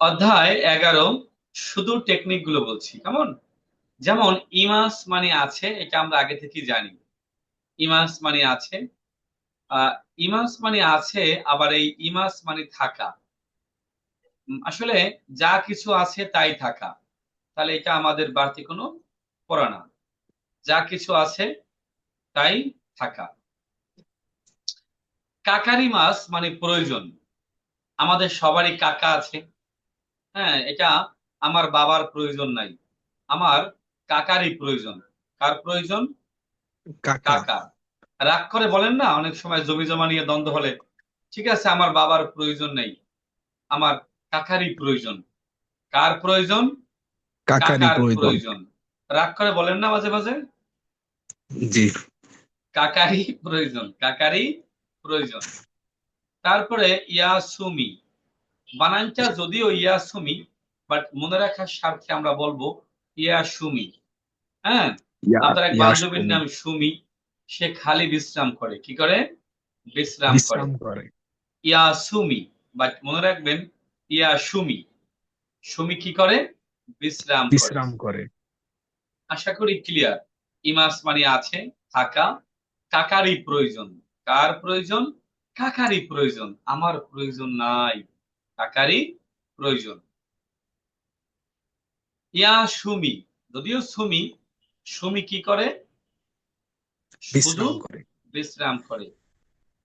অধ্যায় এগারো, শুধু টেকনিকগুলো বলছি, কেমন? যেমন ইমাস মানে আছে, এটা আমরা আগে থেকে জানি। ইমাস মানে আছে ইমাস মানে আছে, আবার এই ইমাস মানে থাকা। আসলে যা কিছু আছে তাই থাকা। তাহলে এটা আমাদের বাড়তি কোনো পড়া না। যা কিছু আছে তাই থাকা। কাকারি মাস মানে প্রয়োজন। আমাদের সবারই কাকা আছে। হ্যাঁ এটা আমার বাবার প্রয়োজন নাই। আমার কাকারই প্রয়োজন। কার প্রয়োজন? কাকা। রাগ করে বলেন না অনেক সময় জমি জমা নিয়ে দ্বন্দ্ব হলে। ঠিক আছে আমার বাবার প্রয়োজন নেই। আমার কাকারই প্রয়োজন। কার প্রয়োজন? কাকারই কাকার প্রয়োজন। প্রয়োজন। রাগ করে বলেন না মাঝে মাঝে। জি। কাকারই প্রয়োজন কাকারই প্রয়োজন। তারপরে ইয়াসুমি। বানানটা যদিও ইয়াসুমি বাট মনে রাখার স্বার্থে আমরা বলব ইয়াসুমি। হ্যাঁ? আপনার এক বান্ধবীর সুমি। নাম সুমি সে খালি বিশ্রাম করে। কি করে? বিশ্রাম করে। বিশ্রাম করে। ইয়াসুমি বাট মনে রাখবেন ইয়াসুমি। সুমি কি করে? বিশ্রাম বিশ্রাম করে। আশা করি ক্লিয়ার ইমাস মানে আছে থাকা। কাকারই প্রয়োজন। কার প্রয়োজন? কাকারই প্রয়োজন। আমার প্রয়োজন নাই। কাকারই প্রয়োজন। ইয়া সুমি যদিও সুমি সুমি কি করে? শুধু বিশ্রাম করে।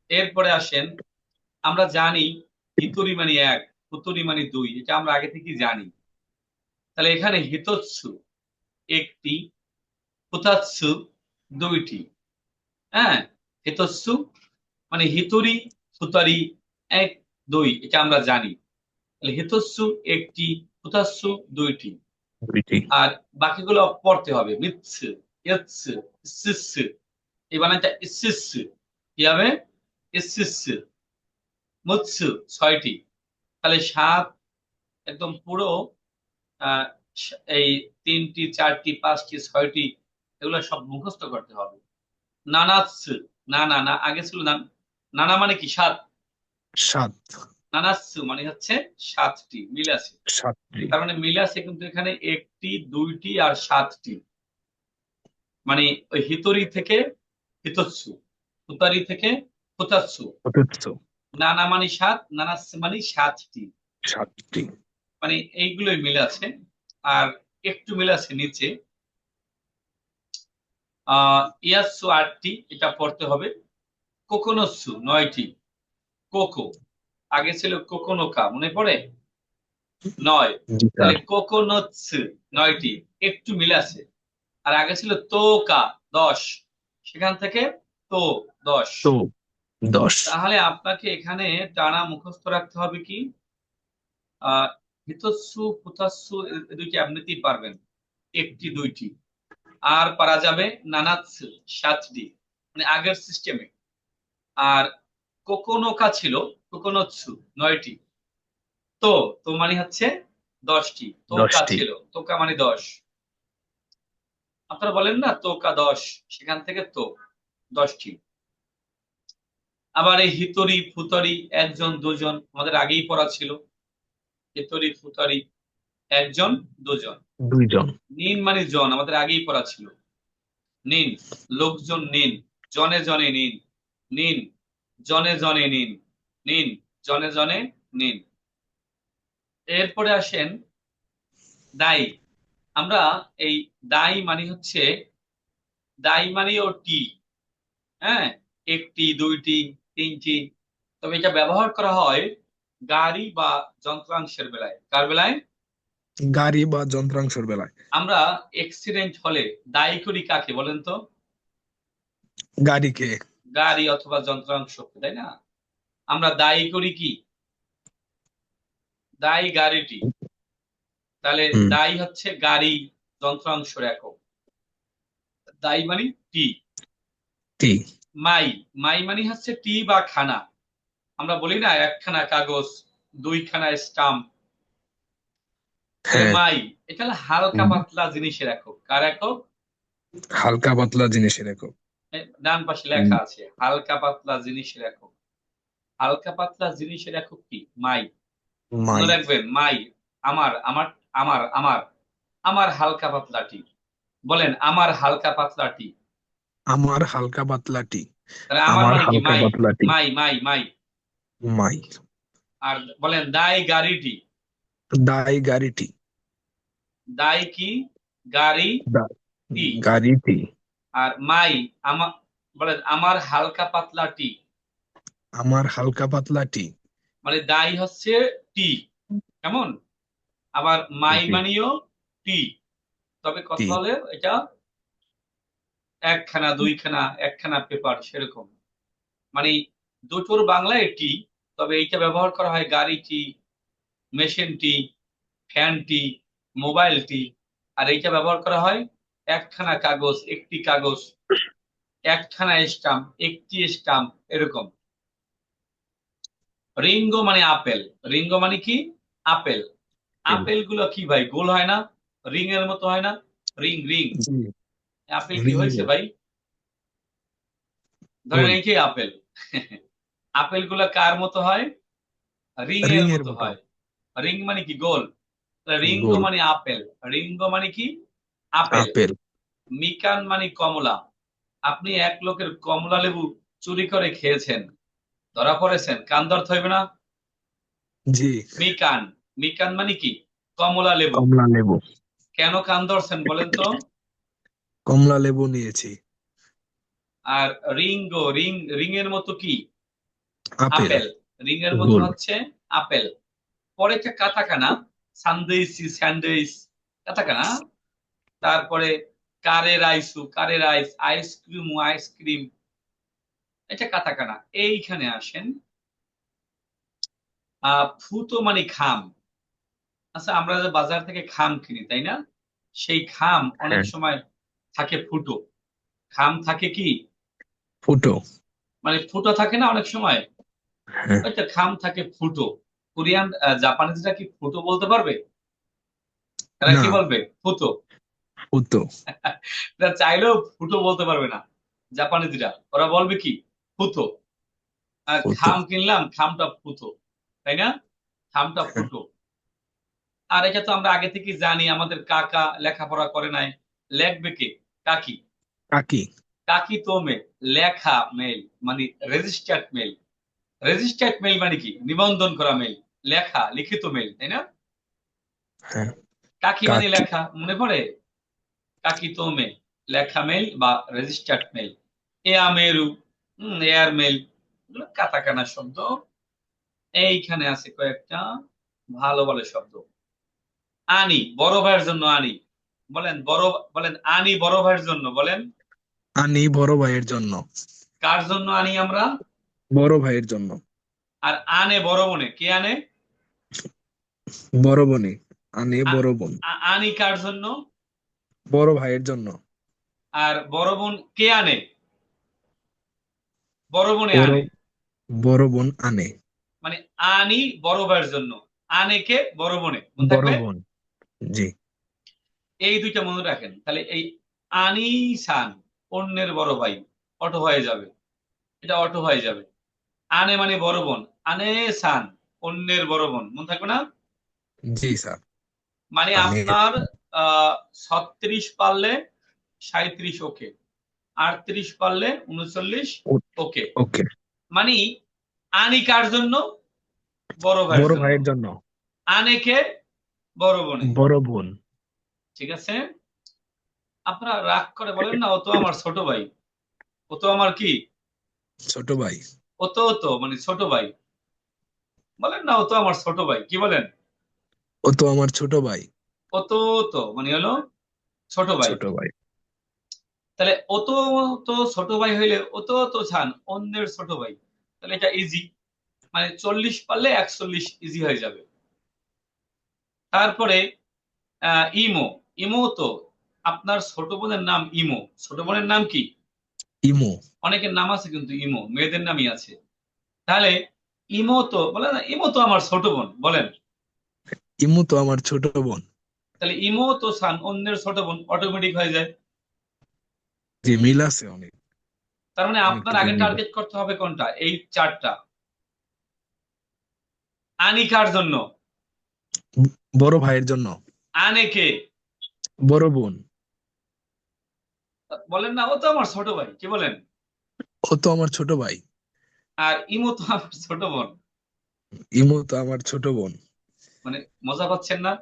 এরপরে আসেন আমরা জানি হিতুরি মানে এক হুতুরি মানে দুই এটা আমরা আগে থেকে জানি। তাহলে এখানে হিতৎসু একটি হুতাৎসু দুইটি। হ্যাঁ হিতৎসু মানে হিতুরি হুতারি এক দুই এটা আমরা জানি। তাহলে হিতৎসু একটি হুতাৎসু দুইটি। আর বাকিগুলো পড়তে হবে মিৎস ইয়ৎস ইসিস এই বানানটা ইসিস কি হবে? ইসিস মুৎস ছয়টি। তাহলে সাত একদম পুরো আহ, এই তিনটি চারটি পাঁচটি ছয়টি এগুলো সব মুখস্থ করতে হবে। নানাৎস। না না না আগে ছিল না নানা মানে কি? সাত। সাত। নানাৎস মানে হচ্ছে সাতটি মিল আছে। সাতটি। তার মানে মিল আছে কিন্তু এখানে একটি দুইটি আর সাতটি। মানে ওই হিতরি থেকে হিতৎসু হুতারি থেকে হুতাৎসু চতুর্থ নানা মানে সাত নানাস মানে সাতটি। সাতটি। মানে এইগুলোই মিল আছে। আর একটু মিল আছে নিচে। আহ ইয়াসু আটটি এটা পড়তে হবে। কোকোনসু নয়টি। কোকো। আগে ছিল কোকোনোকা মনে পড়ে? নয়। তাহলে নয়টি একটু মিল আছে। আর আগে ছিল তোকা দশ। সেখান থেকে তো দশ। দশ। তাহলে আপনাকে এখানে টানা মুখস্থ রাখতে হবে কি? আহ হিতস্সু পুতাস্সু দুইটি এমনিতেই পারবেন। একটি দুইটি। আর পারা যাবে নানাৎস সাতটি। মানে আগের সিস্টেমে আর কোকোনোকা ছিল কোকোনৎসু নয়টি। তো তো মানে হচ্ছে দশটি। তোকা ছিল তোকা মানে দশ। আপনারা বলেন না তোকা দশ সেখান থেকে তো দশটি। আবার এই হিতরি ফুতরি একজন দুজন আমাদের আগেই পড়া ছিল। হিতরি ফুতরি একজন দুজন। দুইজন। নিন মানে জন আমাদের আগেই পড়া ছিল। নিন লোকজন নিন জনে জনে নিন। নিন জনে জনে নিন নিন জনে জনে নিন। এরপরে আসেন দায়ী আমরা এই দায়ী মানে হচ্ছে দায়ী মানে ও টি হ্যাঁ? একটি দুইটি তিনটি। তবে এটা ব্যবহার করা হয় গাড়ি বা যন্ত্রাংশের বেলায়। কার বেলায়? গাড়ি বা যন্ত্রাংশের বেলায়। আমরা অ্যাক্সিডেন্ট হলে দায়ী করি কাকে বলেন তো? গাড়িকে গাড়ি অথবা যন্ত্রাংশকে তাই না? আমরা দায়ী করি কি? দায়ী গাড়িটি। তাহলে দায়ী হচ্ছে গাড়ি যন্ত্রাংশের একক। দায়ী মানে টি। টি। মাই। মাই মানে হচ্ছে টি বা খানা। আমরা বলি না একখানা কাগজ দুইখানা স্টাম্প। হ্যাঁ। মাই এটা হলো হালকা পাতলা জিনিসের একক। কার একক? হালকা পাতলা জিনিসের একক। ডান পাশে লেখা আছে হালকা পাতলা জিনিস একক। হালকা পাতলা জিনিসের একক কি? মাই। মাই। মনে রাখবেন মাই আমার আমার আমার আমার আমার হালকা পাতলাটি বলেন আমার হালকা পাতলাটি আমার হালকা পাতলাটি আমার মানে হালকা মাই পাতলাটি মাই মাই মাই। মাই। আর বলেন দাই গাড়িটি দাই গাড়িটি দাই কি? গাড়ি গাড়িটি আর মাই আমার বলেন আমার হালকা পাতলাটি আমার হালকা পাতলা টি। মানে দাই হচ্ছে টি। কেমন? আবার মাই মানিও টি। তবে কথা টি। হলে এটা একখানা দুইখানা একখানা পেপার সেরকম। মানে দুটোর বাংলায় টি তবে এইটা ব্যবহার করা হয় গাড়ি টি মেশিন টি ফ্যান টি মোবাইল টি আর এইটা ব্যবহার করা হয় একখানা কাগজ একটি কাগজ একখানা স্টাম্প একটি স্টাম্প এরকম। রিঙ্গো মানে আপেল। রিঙ্গো মানে কি? আপেল। আপেলগুলো কি ভাই? গোল হয় না? রিং এর মতো হয় না? Ring ring. আপেল কি হয়েছে ভাই? ধরেন এই কি আপেল? আপেলগুলা কার মতো হয়? রিং এর মতো। হয়। রিং মানে কি? গোল। রিঙ্গো মানে আপেল। রিঙ্গো মানে কি? আপেল। মিকান মানে কমলা। আপনি এক লোকের কমলা লেবু চুরি করে খেয়েছেন। ধরা পড়েছেন। কান দর্দ হইবে না? জি। মিকান। মিকান মানে কি? কমলা লেবু। কমলা লেবু। কেন কান ধরছেন বলেন তো? কমলা লেবু নিয়েছি। আর রিঙ্গো রিং রিং এর মতো কি? আপেল। রিং এর মতো হচ্ছে আপেল। পরে একটা কাতাকানা সান্দেশ স্যান্ডউইচ। কাতাকানা তারপরে কারের আইসু কারের ice ice cream ice cream. এটা কাতাকানা এইখানে আসেন। ফুটো মানে খাম। আচ্ছা আমরা যে বাজার থেকে খাম কিনি তাই না? সেই খাম অনেক হ্যাঁ। সময় থাকে ফুটো। খাম থাকে কি? ফুটো। মানে ফুটো থাকে না অনেক সময়? হ্যাঁ। খাম থাকে ফুটো। কোরিয়ান জাপানিজরা কি ফুটো বলতে পারবে? তারা কি। বলবে? ফুটো। এরা চাইলেও ফুটো বলতে পারবে না জাপানিজরা। ওরা বলবে কি? খাম কিনলাম খামটা তাই না? খামটা ফুটো। আর এটা তো আমরা আগে থেকে জানি আমাদের কাকা লেখাপড়া করে নাই। লেখবে কে? কাকি। কাকি। কাকি তো মেল লেখা মেল মানে রেজিস্টার্ড মেল। রেজিস্টার্ড মেল মানে কি? নিবন্ধন করা মেল লেখা লিখিত মেল তাই না? হ্যাঁ। কাকি মানে লেখা মনে পড়ে? কাকি মেল লেখা মেল বা রেজিস্টার্ড মেল এয়া মেরু এয়ার মেল এগুলো কাতাকানা শব্দ। এইখানে আছে কয়েকটা ভালো ভালো শব্দ। আনি বড় ভাইয়ের জন্য আনি। বলেন বড় বলেন আনি বড় ভাইয়ের জন্য বলেন। আনি বড় ভাইয়ের জন্য। কার জন্য আনি আমরা? বড় ভাইয়ের জন্য। আর আনে বড় বোনে কে আনে? বড় বোনে আনে বড় বোন। আনি কার জন্য? বড় ভাইয়ের জন্য। আর বড় বোন কে আনে? বড় বোনে আনে। বড় বোন আনে। মানে আনি বড় ভাইয়ের জন্য। আনে কে? বড় বোনে। বড় বোন। জি। এই দুইটা মনে রাখেন। তাহলে এই আনি সান অন্যের বড় ভাই অটো হয়ে যাবে। এটা অটো হয়ে যাবে। আনে মানে বড় বোন। আনে সান অন্যের বড় বোন। মনে থাকবে না? জি স্যার। মানে আপনার ছত্রিশ পারলে সাঁত্রিশ ওকে আটত্রিশ পারলে উনচল্লিশ ওকে ওকে মানে আনি কার জন্য? বড় ভাইয়ের বড় ভাইয়ের জন্য। আনেকে বড় বোনে বড় বোন। ঠিক আছে? আপনারা রাগ করে বলেন না ও তো আমার ছোট ভাই। ও তো আমার কি? ছোট ভাই। ও তো তো মানে ছোট ভাই। বলেন না ও তো আমার ছোট ভাই। কি বলেন? ও তো আমার ছোট ভাই। ও তো মানে হলো ছোট ভাই। ছোট ভাই। তাহলে ও তো ছোট ভাই হইলে ও তো ছান অন্যের ছোট ভাই। তাহলে এটা ইজি মানে চল্লিশ পারলে একচল্লিশ ইজি হয়ে যাবে। তারপরে ইমো। ইমো তো আপনার ছোট বোনের নাম ইমো। ছোট বোনের নাম কি? ইমো। অনেকের নাম আছে কিন্তু ইমো মেয়েদের নামই আছে। তাহলে ইমো তো বলে না ইমো তো আমার ছোট বোন বলেন। ইমু তো আমার ছোট বোন। তাহলে ইমো তো সান অন্যের ছোট বোন অটোমেটিক হয়ে যায়। যে মিল আছে অনেক। তার মানে আপনার আগে টার্গেট করতে হবে কোনটা? এই চারটা। আনি কার জন্য। বড় ভাইয়ের জন্য। আনে কে বড় বোন। বলেন না ও তো আমার ছোট ভাই কি বলেন? ও তো আমার ছোট ভাই। আর ইমো তো আমার ছোট বোন। ইমো তো আমার ছোট বোন। মানে মজা পাচ্ছেন না?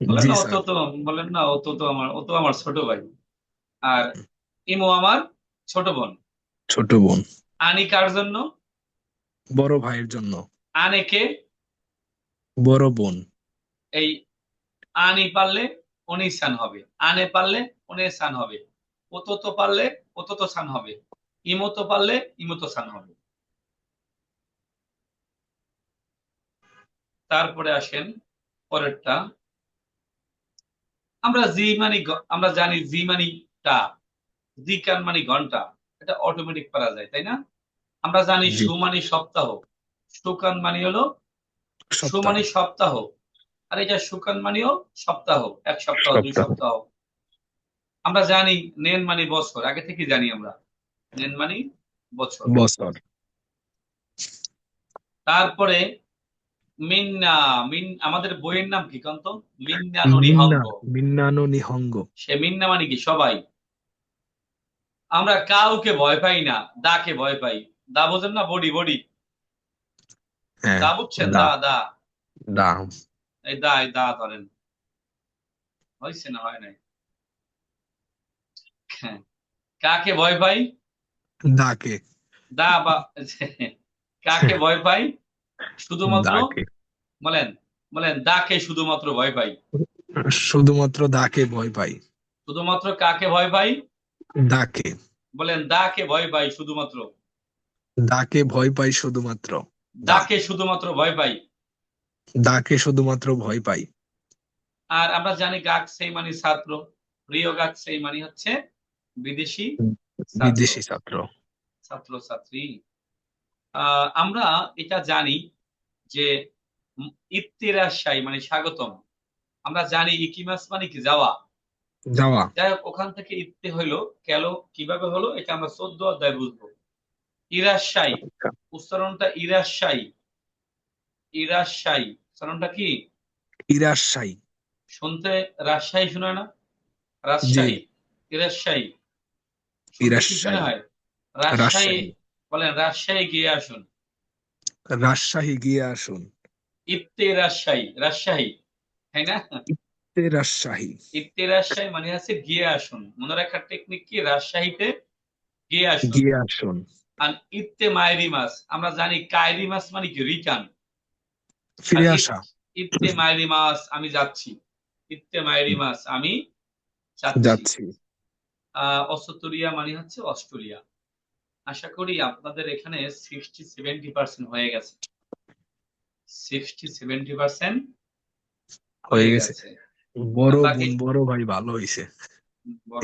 বলেন না স্যার। তো বলেন না ও তো আমার ও তো আমার ছোট ভাই। আর ইমো আমার ছোট বোন। ছোট বোন। আনি কার জন্য? বড় ভাইয়ের জন্য। আনে কে? বড় বোন। এই আনি পারলে উনি সান হবে। আনে পারলে উনি সান হবে। ওতো তো পারলে ওতো তো সান হবে। ইমতো পারলে ইমতো সান হবে। তারপরে আসেন পরেরটা। আমরা জি মানি আমরা জানি জি মানি টা জি কান মানি ঘণ্টা এটা অটোমেটিক পারা যায় তাই না? আমরা জানি। সু মানি সপ্তাহ সুকান মানি হলো সু সপ্তাহ। মানি সপ্তাহ আর এটা সুকান মানিও সপ্তাহ এক সপ্তাহ দুই সপ্তাহ। সপ্তাহ। আমরা জানি নেন মানি বছর আগে থেকে জানি আমরা নেন মানি বছর। বছর। তারপরে মিন্না মিন আমাদের বইয়ের নাম কি কান্ত মিন্না নিহঙ্গ। মিন্নানো নিহঙ্গ। সে মিন্না মানে কি সবাই। আমরা কাউকে ভয় পাই না দাকে ভয় পাই। দা বোঝেন না বডি বডি? হ্যাঁ দা বুঝছেন? দা। দা দা। দা। এই দা এই দা ধরেন। হয়েছে না হয় নাই? হ্যাঁ। কাকে ভয় পাই? দাকে। দা বা কাকে ভয় পাই? শুধুমাত্র দাকে। বলেন বলেন দাকে শুধুমাত্র ভয় পাই। শুধুমাত্র দাকে ভয় পাই। শুধুমাত্র কাকে ভয় পাই? দাকে। বলেন দাকে ভয় পাই শুধুমাত্র। দাকে ভয় পাই শুধুমাত্র। দাকে শুধুমাত্র ভয় পাই। দাকে শুধুমাত্র ভয় পাই। আর আমরা জানি গাক সেই মানে ছাত্র। প্রিয় গাক সেই মানে হচ্ছে বিদেশি ছাত্র বিদেশি ছাত্র। ছাত্র ছাত্রী আমরা এটা জানি যে ইত্তিরাশাই মানে স্বাগতম। আমরা জানি ইকিমাস মানে কি? যাওয়া। যাওয়া। যাই হোক ওখান থেকে ইত্তে হইল। কেন? কীভাবে হলো? এটা আমরা চোদ্দ অধ্যায় বুঝব। ইরাশাই উচ্চারণটা ইরাশাই ইরাশাই উচ্চারণটা কি? ইরাশাই শুনতে রাজশাহী শোনায় না? রাজশাহী। ইরাশাই ইরাশাই। হয়? রাজশাহী। বলেন রাজশাহী গিয়ে আসুন। রাজশাহী গিয়ে আসুন। ইত্তে রাজশাহী রাজশাহী তাই না? তে রাজশাহী। ইত্তে রাজশাহী মানে হচ্ছে গিয়ে আসুন। মনে রাখার টেকনিক কি? রাজশাহীতে গিয়ে আসুন। গিয়ে আসুন। আর ইত্তে মায়েরি মাছ আমরা জানি কায়রি মাছ মানে কি? রিটার্ন ফিরে আসা। ইত্তে মায়েরি মাছ আমি যাচ্ছি। ইত্তে মায়েরি মাছ আমি যাচ্ছি। যাচ্ছি। আহ অস্ট্রেলিয়া মানে হচ্ছে অস্ট্রেলিয়া। আশা করি আপনাদের এখানে সিক্সটি সেভেন্টি পার্সেন্ট হয়ে গেছে। সিক্সটি সেভেন্টি পার্সেন্ট হয়ে গেছে। বড় বড় ভাই ভালো হইছে।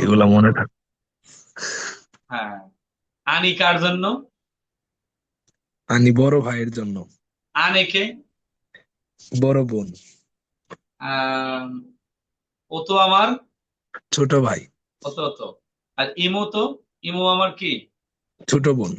এগুলা মনে থাক হ্যাঁ। আনি কার জন্য? আনি বড় ভাইয়ের জন্য। আনেকে বড় বোন। ও তো আমার ছোট ভাই। অত অত। আর ইমো তো? ইমো আমার কি? ছোট বোন।